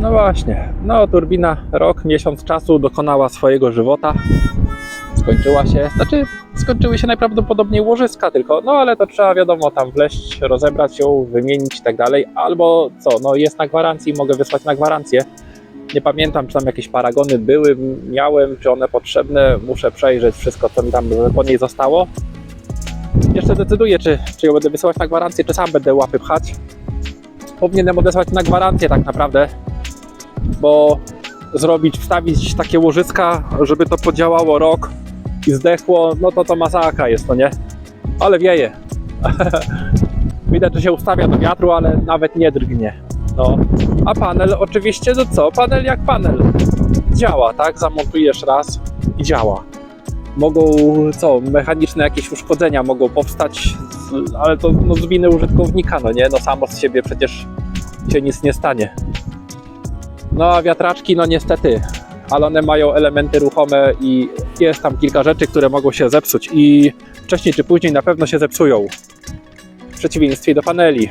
No właśnie, no turbina rok, miesiąc czasu dokonała swojego żywota. Skończyła się, znaczy skończyły się najprawdopodobniej łożyska tylko, no ale to trzeba wiadomo tam wleść, rozebrać ją, wymienić i tak dalej, albo co, no jest na gwarancji, mogę wysłać na gwarancję. Nie pamiętam, czy tam jakieś paragony były, miałem, czy one potrzebne, muszę przejrzeć wszystko, co mi tam po niej zostało. Jeszcze decyduję, czy, czy ją będę wysyłać na gwarancję, czy sam będę łapy pchać. Powinienem odesłać na gwarancję tak naprawdę, bo zrobić, wstawić takie łożyska, żeby to podziałało rok i zdechło, no to to masakra jest, no nie? Ale wieje. Widać, że się ustawia do wiatru, ale nawet nie drgnie. No. A panel oczywiście, no co? Panel jak panel. Działa, tak? Zamontujesz raz i działa. Mogą, co, mechaniczne jakieś uszkodzenia mogą powstać, ale to no, z winy użytkownika, no nie? No samo z siebie przecież się nic nie stanie. No a wiatraczki, no niestety, ale one mają elementy ruchome i jest tam kilka rzeczy, które mogą się zepsuć i wcześniej czy później na pewno się zepsują. W przeciwieństwie do paneli.